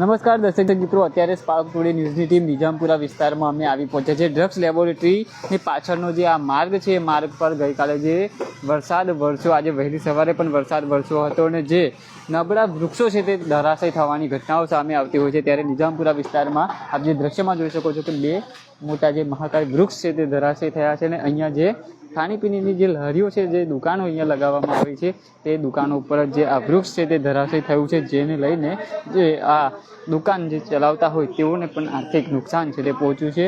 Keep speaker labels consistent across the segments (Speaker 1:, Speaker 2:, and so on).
Speaker 1: નમસ્કાર, દર્શક મિત્રો. અત્યારે સ્પાર્ક ટુડે ન્યૂઝની ટીમ નિજામપુરા વિસ્તારમાં અમે આવી પહોંચ્યા છે ડ્રગ્સ લેબોરેટરીની પાછળનો જે આ માર્ગ છે, એ માર્ગ પર ગઈકાલે જે વરસાદ વરસ્યો. આજે વહેલી સવારે પણ વરસાદ વરસ્યો હતો અને જે નબળા વૃક્ષો છે, તે ધરાશય થવાની ઘટનાઓ સામે આવતી હોય છે. ત્યારે નિઝામપુરા વિસ્તારમાં આપ જે દ્રશ્યમાં જોઈ શકો છો કે બે મોટા જે મહાકાય વૃક્ષ છે, તે ધરાશય થયા છે અને અહીંયા જે ખાણીપીણીની જે લહેરીઓ છે, જે દુકાનો અહીંયા લગાવવામાં આવી છે, તે દુકાનો ઉપર જે આ વૃક્ષ છે, તે ધરાશય થયું છે, જેને લઈને જે આ દુકાન જે ચલાવતા હોય તેઓને પણ આર્થિક નુકસાન છે, તે પહોંચ્યું છે.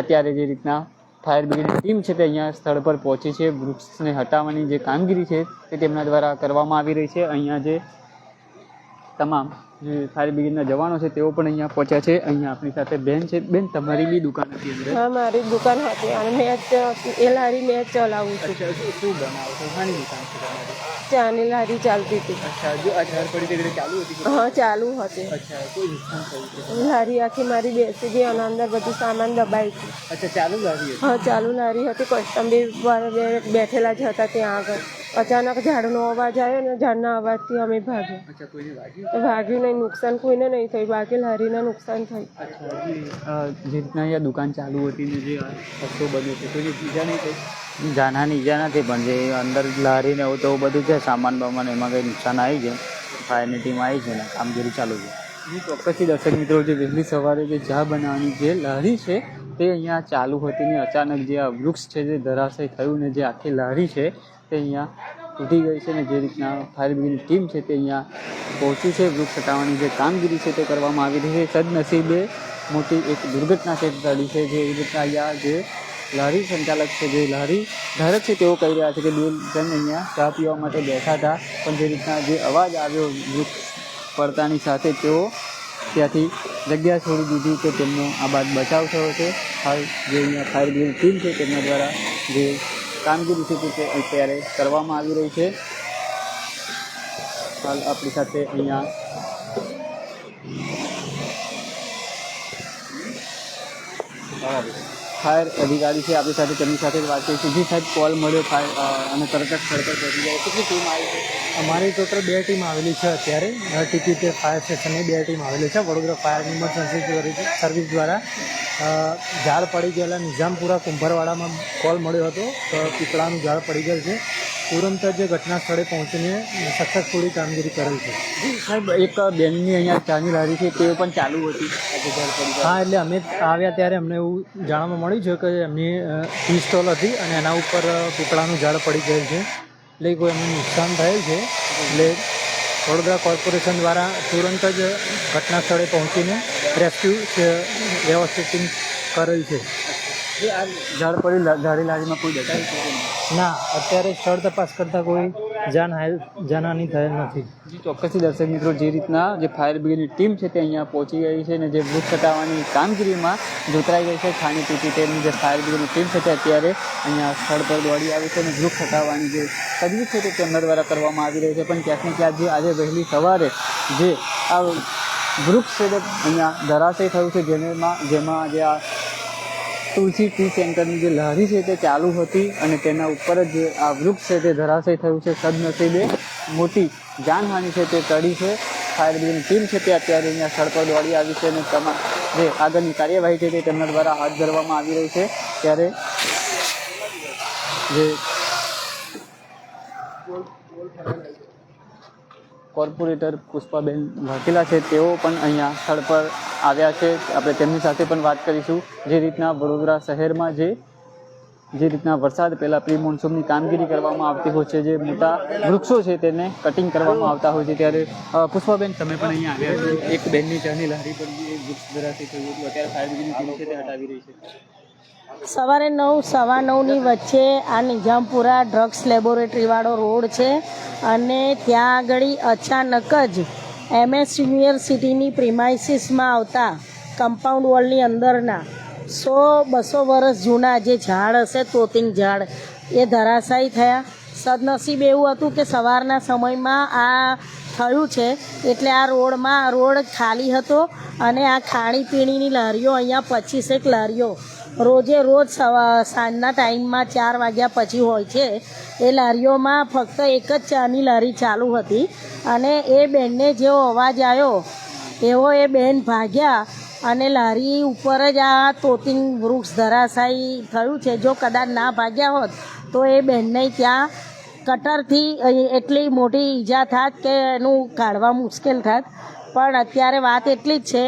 Speaker 1: અત્યારે જે રીતના ફાયર બ્રિગેડની ટીમ છે, તે અહીંયા સ્થળ પર પહોંચી છે. વૃક્ષને હટાવવાની જે કામગીરી છે, તે તેમના દ્વારા કરવામાં આવી રહી છે. અહીંયા જે તમામ જે ફાયર બ્રિગેડના જવાનો છે તેઓ પણ અહીંયા પહોંચ્યા છે. અહીંયા આપણી સાથે બેન છે. બેન તમારી બી દુકાન હતી અંદર?
Speaker 2: હા મારી દુકાન હતી. અને મેં એ લારી મેં ચલાવું છું.
Speaker 1: શું બનાવો છો? ઘણી દુકાન છે તમારી?
Speaker 2: ચાની લારી ચાલતી હતી.
Speaker 1: અચ્છા જો અઢાર પડી તે ચાલુ હતી?
Speaker 2: હા ચાલુ હતી.
Speaker 1: અચ્છા કોઈ નુકસાન થયું
Speaker 2: લારી આખી મારી બેસી ગઈ અને અંદર બધું સામાન દબાઈ ગયું.
Speaker 1: અચ્છા ચાલુ લારી હતી?
Speaker 2: હા ચાલુ લારી હતી. કસ્ટમ બે- બેઠેલા જ હતા ત્યાં આગળ. અચાનક ઝાડનો અવાજ આવ્યો ને ઝાડના અવાજથી અમે ભાગ્યા. ભાગ્યું નહીં નુકસાન કોઈને નહીં થયું બાકી લારીને નુકસાન થયું.
Speaker 1: જે રીતના અહીંયા દુકાન ચાલુ હતી ને જે આ રસ્તો બન્યો છે કોઈ ઈજા નહીં થઈ?
Speaker 3: જાનહાની ઈજા નથી પણ જે અંદર લારીને એવું તો બધું છે સામાન બામાન એમાં કંઈ નુકસાન આવી છે ફાયરની ટીમ આવી છે ને કામગીરી ચાલુ છે.
Speaker 1: ચોક્કસથી દર્શક મિત્રો જે વહેલી સવારે જે ચા બનાવવાની જે લારી છે તે અહીંયા ચાલુ હતી ને અચાનક જે આ વૃક્ષ છે જે ધરાશય થયું ને જે આખી લારી છે તે અહીંયા તૂટી ગઈ છે ને જે રીતના ફાયર બ્રિગેડની ટીમ છે તે અહીંયા પહોંચી છે વૃક્ષ હટાવવાની જે કામગીરી છે તે કરવામાં આવી રહી છે સદનસીબે મોટી એક દુર્ઘટના છે ટળી છે જે એવી રીતના અહીંયા જે લારી સંચાલક છે જે લારી ધારક છે તેઓ કહી રહ્યા છે કે બે જણ અહીંયા ચા પીવા માટે બેઠા હતા પણ જે રીતના જે અવાજ આવ્યો વૃક્ષ પડતાની સાથે તેઓ ત્યાંથી જગ્યા છોડી દીધી કે તેમનો આ બાદ બચાવ થયો છે હાલ જે અહીંયા ફાયર બ્રિગેડ ટીમ છે તેમના દ્વારા જે કામગીરી છે તે અત્યારે કરવામાં આવી રહી છે. હાલ આપણી સાથે અહીંયા ફાયર અધિકારી છે, આપણી સાથે તેમની સાથે વાત કરીશું જી સાહેબ, કોલ મળ્યો, ફાયર અને તરત જ પર પહોંચી જાય કેટલી ટીમ આવી છે?
Speaker 4: અમારી ટોટલ બે ટીમ આવેલી છે અત્યારે. ટિકિટ ફાયર સ્ટેશનની બે ટીમ આવેલી છે. વડોદરા ફાયર ઇમરજન્સી સર્વિસ દ્વારા. ઝાડ પડી ગયેલા નિઝામપુરા કુંભરવાડામાં કોલ મળ્યો હતો. તો પીપળાનું ઝાડ પડી ગયેલ છે. તુરંત જ ઘટના સ્થળે પહોંચીને સક્સેસફુલી કામગીરી કરેલ છે.
Speaker 1: સાહેબ એક બેનની અહીંયા ચાની લારી છે તે પણ ચાલુ હતી.
Speaker 4: હા એટલે અમે આવ્યા ત્યારે અમને એવું જાણવા મળ્યું છે કે એમની ફી સ્ટોલ હતી અને એના ઉપર પીપળાનું ઝાડ પડી ગયેલ છે. એટલે કોઈ એમને નુકસાન થયેલ છે એટલે વડોદરા કોર્પોરેશન દ્વારા તુરંત જ ઘટના સ્થળે પહોંચીને રેસ્ક્યુ વ્યવસ્થિત કરેલ છે
Speaker 1: ઝાડ પડી ઝાડી લારીમાં કોઈ નહીં?
Speaker 4: ના અત્યારે સ્થળ તપાસ કરતાં કોઈ જાન જાનહાની થયેલ નથી.
Speaker 1: ચોક્કસથી દર્શક મિત્રો, જે રીતના જે ફાયર બ્રિગેડની ટીમ છે તે અહીંયા પહોંચી ગઈ છે અને જે વૃક્ષ કટાવવાની કામગીરીમાં જોતરાઈ ગઈ છે. ખાણી પીટી તેની જે ફાયર બ્રિગેડની ટીમ છે તે અત્યારે અહીંયા સ્થળ પર દોડી આવી છે અને વૃક્ષ હટાવવાની જે તજવીજ છે તે તેમના દ્વારા કરવામાં આવી રહી છે. પણ ક્યાંક ને ક્યાંક જે આજે વહેલી સવારે જે આ વૃક્ષ છે તે અહીંયા ધરાશય થયું છે. જેમાં જેમાં જે આ તુલસી ટી સેન્ટરની જે લારી છે તે ચાલુ હતી અને તેના ઉપર જે આ વૃક્ષ છે તે ધરાશય થયું છે સદનસીબે. મોટી જાનહાનિ છે તે ટળી છે. ફાયર બ્રિગેડ ટીમ છે તે અત્યારે અહીંયા સ્થળ પર દોડી આવી છે અને તમામ જે આગળની કાર્યવાહી છે તે તેમના દ્વારા હાથ ધરવામાં આવી રહી છે. ત્યારે જે કોર્પોરેટર પુષ્પાબેન વાઘેલા છે. તેઓ પણ અહીંયા સ્થળ પર આવ્યા છે. આપણે તેમની સાથે પણ વાત કરીશું. જે રીતના વડોદરા શહેરમાં જે જે રીતના વરસાદ પહેલાં પ્રી મોન્સૂનની કામગીરી કરવામાં આવતી હોય છે, જે મોટા વૃક્ષો છે તેને કટિંગ કરવામાં આવતા હોય છે, ત્યારે પુષ્પાબેન, તમે પણ અહીંયા આવ્યા છો. એક બેનની ચાની લહારી પર જે વૃક્ષ ધરાશે અત્યારે ફાયર બ્રિગેડની ટીમ છે તે હટાવી રહી છે.
Speaker 5: સવારે નવ, સવા નવની વચ્ચે આ નિઝામપુરા ડ્રગ્સ લેબોરેટરીવાળો રોડ છે અને ત્યાં આગળ અચાનક જ એમએસ યુનિવર્સિટીની પ્રિમાઇસીસમાં આવતા કમ્પાઉન્ડ વોલની અંદરના સો બસો વર્ષ જૂના જે ઝાડ હશે, તોતિંગ ઝાડ, એ ધરાશાયી થયા. સદનસીબ એવું હતું કે સવારના સમયમાં આ થયું છે, એટલે આ રોડમાં રોડ ખાલી હતો અને આ ખાણીપીણીની લારીઓ અહીંયા પચીસેક લારીઓ રોજે રોજ સાંજના ટાઈમમાં ચાર વાગ્યા પછી હોય છે. એ લારીઓમાં ફક્ત એક જ ચાની લારી ચાલુ હતી અને એ બેનને જેવો અવાજ આવ્યો એવો એ બેન ભાગ્યા અને લારી ઉપર જ આ તોતિંગ વૃક્ષ ધરાશાયી થયું છે. જો કદાચ ના ભાગ્યા હોત, તો એ બેનને ત્યાં કટરથી એટલી મોટી ઈજા થાત કે એનું કાઢવા મુશ્કેલ થાત. પણ અત્યારે વાત એટલી જ છે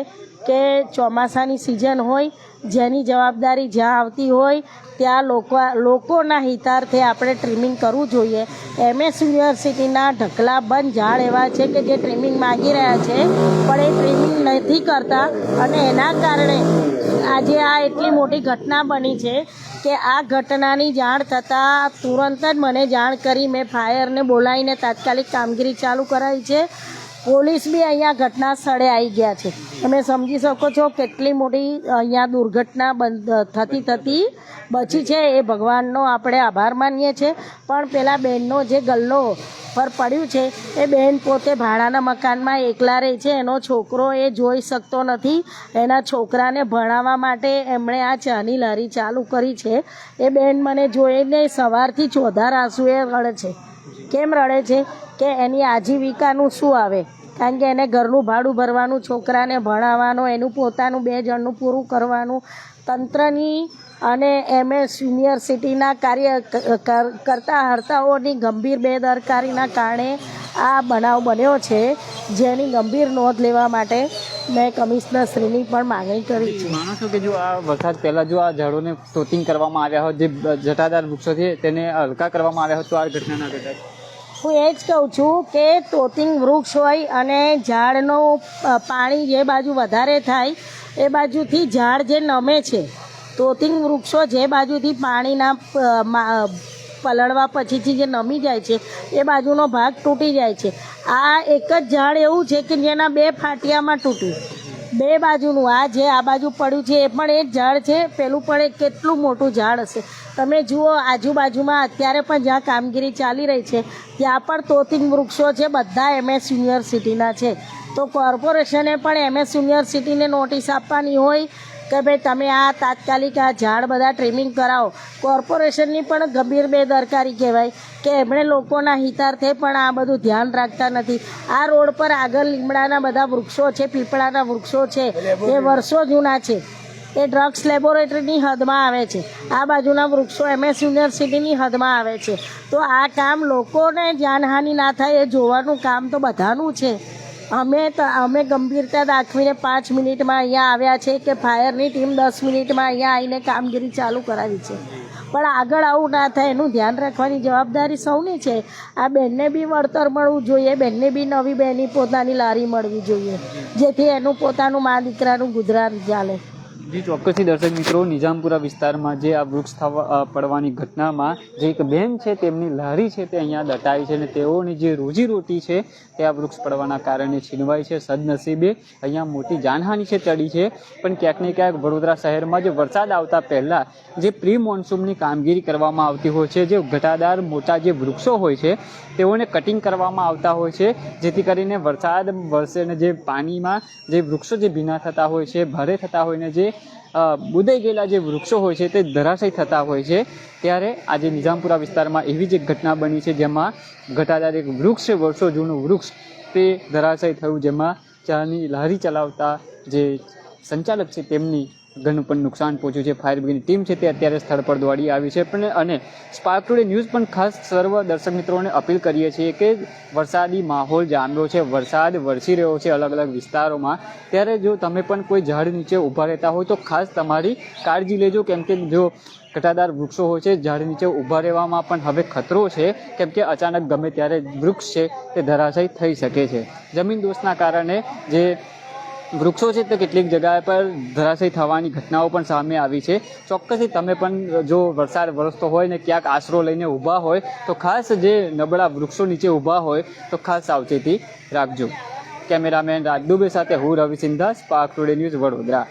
Speaker 5: કે ચોમાસાની સિઝન હોય જેની જવાબદારી જ્યાં આવતી હોય, ત્યાં લોકો લોકોના હિતાર્થે આપણે ટ્રીમિંગ કરવું જોઈએ. એમએસ યુનિવર્સિટીના ઢકલા બંધ ઝાડ એવા છે કે જે ટ્રીમિંગ માગી રહ્યા છે, પણ એ ટ્રીમિંગ નથી કરતા અને એના કારણે આજે આ એટલી મોટી ઘટના બની છે કે આ ઘટનાની જાણ થતાં તુરંત જ મને જાણ કરી, મેં ફાયરને બોલાવીને તાત્કાલિક કામગીરી ચાલુ કરાવી છે. પોલીસ બી અહીંયા ઘટના સ્થળે આવી ગયા છે. તમે સમજી શકો છો કેટલી મોટી અહીંયા દુર્ઘટના બંધ, થતી થતી બચી છે એ ભગવાનનો આપણે આભાર માનીએ છીએ. પણ પેલા બેનનો જે ગલ્લો પર પડ્યું છે, એ બહેન પોતે ભાડાના મકાનમાં એકલા રહે છે. એનો છોકરો એ જોઈ શકતો નથી. એના છોકરાને ભણાવવા માટે એમણે આ ચાની લારી ચાલુ કરી છે. એ બહેન મને જોઈને સવારથી ચોધાર આંસુએ રડે છે. કેમ રડે છે? કે એની આજીવિકાનું શું આવે? કારણ કે એને ઘરનું ભાડું ભરવાનું, છોકરાને ભણાવવાનું, એનું પોતાનું બે જણનું પૂરું કરવાનું, તંત્રની અને એમએસ યુનિવર્સિટીના કાર્ય કર- કરતા હર્તાઓની ગંભીર બેદરકારીના કારણે આ બનાવ બન્યો છે, જેની ગંભીર નોંધ લેવા માટે મેં કમિશનરશ્રીની પણ માગણી કરી છે.
Speaker 1: માનો છો કે જો આ વરસાદ પહેલાં જો આ ઝાડોને તોતિંગ કરવામાં આવ્યા હોત, જે જટાદાર વૃક્ષો છે, તેને હલકા કરવામાં આવ્યા હોત, તો આ ઘટના ના ઘટાત
Speaker 5: હું એ જ કહું છું કે તોતિંગ વૃક્ષ હોય અને ઝાડનું પાણી જે બાજુ વધારે થાય, એ બાજુથી ઝાડ જે નમે છે, તોતિંગ વૃક્ષો જે બાજુથી પાણીના પલળવા પછીથી જે નમી જાય છે, એ બાજુનો ભાગ તૂટી જાય છે. આ એક જ ઝાડ એવું છે કે જેના બે ફાટિયામાં તૂટ્યું બે બાજુનું, આ જે આ બાજુ પડ્યું છે, એ પણ એક ઝાડ છે. પેલું પણ એક કેટલું મોટું ઝાડ હશે. તમે જુઓ, આજુબાજુમાં અત્યારે પણ જ્યાં કામગીરી ચાલી રહી છે, ત્યાં પણ તોતિંગ વૃક્ષો છે, બધા એમએસ યુનિવર્સિટીના છે. તો કોર્પોરેશને પણ એમએસ યુનિવર્સિટીને નોટિસ આપવાની હોય કે ભાઈ તમે આ તાત્કાલિક આ ઝાડ બધા ટ્રીમિંગ કરાવો. કોર્પોરેશનની પણ ગંભીર બેદરકારી કહેવાય કે એમણે લોકોના હિતાર્થે પણ આ બધું ધ્યાન રાખતા નથી. આ રોડ પર આગળ લીમડાના બધા વૃક્ષો છે, પીપળાના વૃક્ષો છે, એ વર્ષો જૂના છે. એ ડ્રગ્સ લેબોરેટરીની હદમાં આવે છે. આ બાજુના વૃક્ષો એમએસ યુનિવર્સિટીની હદમાં આવે છે. તો આ કામ લોકોને જાનહાનિ ના થાય એ જોવાનું કામ તો બધાનું છે. અમે અમે ગંભીરતા દાખવીને પાંચ મિનિટમાં અહીંયા આવ્યા છે કે ફાયરની ટીમ દસ મિનિટમાં અહીંયા આવીને કામગીરી ચાલુ કરાવી છે. પણ આગળ આવું ના થાય, એનું ધ્યાન રાખવાની જવાબદારી સૌની છે. આ બેનને બી વળતર મળવું જોઈએ, બેનને બી નવી બેની પોતાની લારી મળવી જોઈએ. જેથી એનું પોતાનું મા દીકરાનું ગુજરાન ચાલે.
Speaker 1: જી, ચોક્કસથી દર્શક મિત્રો, નિઝામપુરા વિસ્તારમાં જે આ વૃક્ષ થવા પડવાની ઘટનામાં જે એક બેન છે, તેમની લારી છે તે અહીંયા દટાઈ છે અને તેઓની જે રોજીરોટી છે તે આ વૃક્ષ પડવાના કારણે છીનવાઈ છે, સદનસીબે અહીંયા મોટી જાનહાનિ છે, ચડી છે. પણ ક્યાંક ને ક્યાંક વડોદરા શહેરમાં જે વરસાદ આવતા પહેલાં જે પ્રી મોન્સૂનની કામગીરી કરવામાં આવતી હોય છે, જે ઘટાદાર મોટા જે વૃક્ષો હોય છે, તેઓને કટિંગ કરવામાં આવતા હોય છે, જેથી કરીને વરસાદ વરસે અને જે પાણીમાં જે વૃક્ષો જે ભીના થતા હોય છે, ભારે થતા હોય ને જે બુદાઈ ગયેલા જે વૃક્ષો હોય છે તે ધરાશય થતા હોય છે. ત્યારે આજે નિઝામપુરા વિસ્તારમાં એવી જ એક ઘટના બની છે જેમાં ઘટાદાર એક વૃક્ષ વર્ષો જૂનું વૃક્ષ, તે ધરાશય થયું જેમાં ચાની લારી ચલાવતા જે સંચાલક છે તેમની ઘણું પણ નુકસાન પહોંચ્યું છે. ફાયર બ્રિગેડની ટીમ છે તે અત્યારે સ્થળ પર દોડી આવી છે. પણ અને સ્પાર્ક ટુડે ન્યૂઝ પણ ખાસ સર્વ દર્શક મિત્રોને અપીલ કરીએ છીએ કે વરસાદી માહોલ જામ્યો છે. વરસાદ વરસી રહ્યો છે અલગ અલગ વિસ્તારોમાં. ત્યારે જો તમે પણ કોઈ ઝાડ નીચે ઊભા રહેતા હોય તો ખાસ તમારી કાળજી લેજો. કેમ કે જો ઘટાદાર વૃક્ષો હોય છે, ઝાડ નીચે ઊભા રહેવામાં પણ હવે ખતરો છે. કેમ કે અચાનક ગમે ત્યારે વૃક્ષ છે તે ધરાશય થઈ શકે છે. જમીન દોષના કારણે જે વૃક્ષો છે તે કેટલીક જગ્યાએ પર ધરાશય થવાની ઘટનાઓ પણ સામે આવી છે. ચોક્કસથી તમે પણ જો વરસાદ વરસતો હોય ને ક્યાંક આશરો લઈને ઊભા હોય, તો ખાસ જે નબળા વૃક્ષો નીચે ઊભા હોય, તો ખાસ સાવચેતી રાખજો. કેમેરામેન રાજ દુબે સાથે હું Ravi Sindha Spark Today News Vadodara.